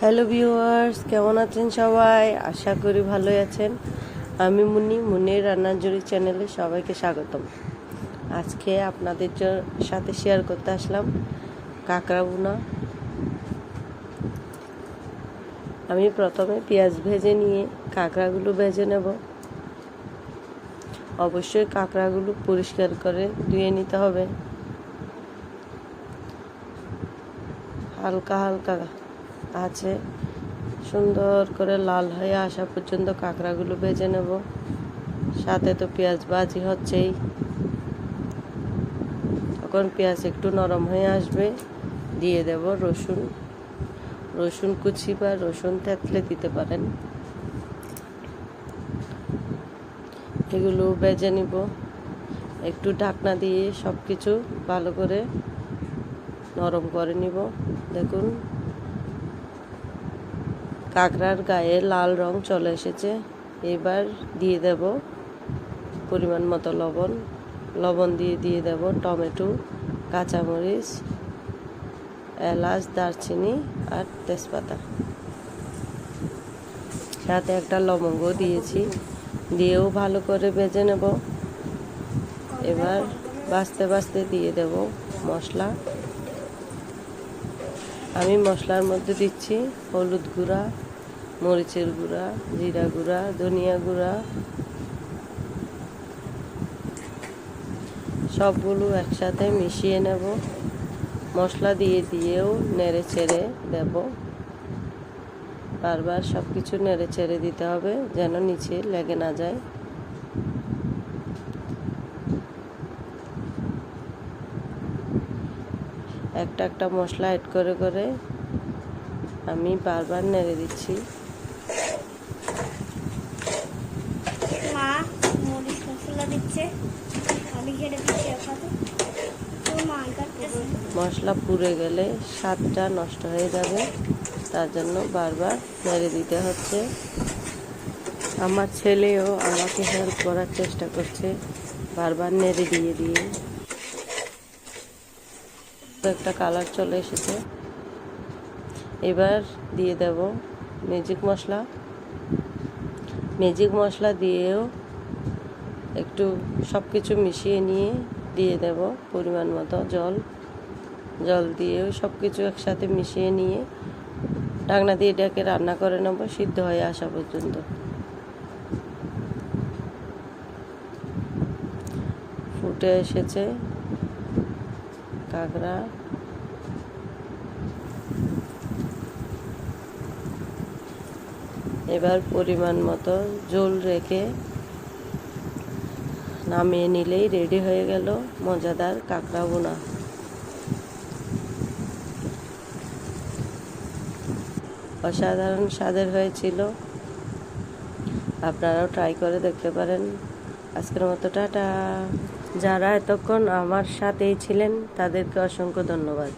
Hello viewers, কেমন আছেন সবাই? আশা করি ভালোই আছেন। আমি মুনি মুনির রান্নাজুরি চ্যানেলে সবাইকে স্বাগতম। আজকে আপনাদের সাথে শেয়ার করতে আসলাম কাঁকড়া বুনা আমি প্রথমে পেঁয়াজ ভেজে নিয়ে কাঁকড়াগুলো ভেজে নেব। অবশ্যই কাঁকড়াগুলো পরিষ্কার করে ধুয়ে নিতে হবে। হালকা হালকা আছে। সুন্দর করে লাল হয়ে আসা পর্যন্ত কাঁকড়াগুলো ভেজে নেব। সাথে তো পেঁয়াজ ভাজি হচ্ছেই। তখন পেঁয়াজ একটু নরম হয়ে আসবে। দিয়ে দেব রসুন। রসুন কুচি বা রসুন থেতলে দিতে পারেন। এগুলো বেজে নিব। একটু ঢাকনা দিয়ে সব কিছু ভালো করে নরম করে নিব। দেখুন। কাঁকড়ার গায়ে লাল রং চলে এসেছে। এবার দিয়ে দেব পরিমাণ মতো লবণ। লবণ দিয়ে দিয়ে দেব টমেটো, কাঁচামরিচ, এলাচ, দারচিনি আর তেজপাতা। সাথে একটা লবঙ্গ দিয়েছি। দিয়েও ভালো করে ভেজে নেব। এবার বাঁচতে বাছতে দিয়ে দেব মশলা। আমি মশলার মধ্যে দিচ্ছি হলুদ গুঁড়া, মরিচের গুঁড়া, জিরা গুঁড়া, ধনিয়া গুঁড়া। সবগুলো একসাথে মিশিয়ে নেব। মশলা দিয়ে দিয়েও নেড়ে চেড়ে দেব। বারবার সব কিছু নেড়ে চেড়ে দিতে হবে যেন নিচে লেগে না যায়। একটা একটা মশলা অ্যাড করে করে আমি বারবার নেড়ে দিচ্ছি। মা মরিচ মশলা দিচ্ছে। আমি কেটে দিচ্ছি একসাথে। তো মা কাটতেছে মশলা পুড়ে গেলে স্বাদটা নষ্ট হয়ে যাবে তার জন্য বারবার নেড়ে দিতে হচ্ছে। আমার ছেলেও আমাকে হেল্প করার চেষ্টা করছে বারবার নেড়ে দিয়ে দিয়ে। একটা কালার চলে এসেছে। এবার দিয়ে দেব ম্যাজিক মশলা। ম্যাজিক মশলা দিয়েও একটু সব কিছু মিশিয়ে নিয়ে দিয়ে দেব পরিমাণ মতো জল। জল দিয়েও সব কিছু একসাথে মিশিয়ে নিয়ে ঢাকনা দিয়ে ডেকে রান্না করে নেব, সিদ্ধ হয়ে আসা পর্যন্ত। ফুটে এসেছে। কাঁকড়া। এবার পরিমাণ মতো জল রেখে নামিয়ে নিলেই রেডি হয়ে গেল মজাদার কাঁকড়া বোনা অসাধারণ স্বাদের হয়েছিল। আপনারাও ট্রাই করে দেখতে পারেন। আজকের মতো টাটা। যারা এতক্ষণ আমার সাথেই ছিলেন তাদেরকে অসংখ্য ধন্যবাদ।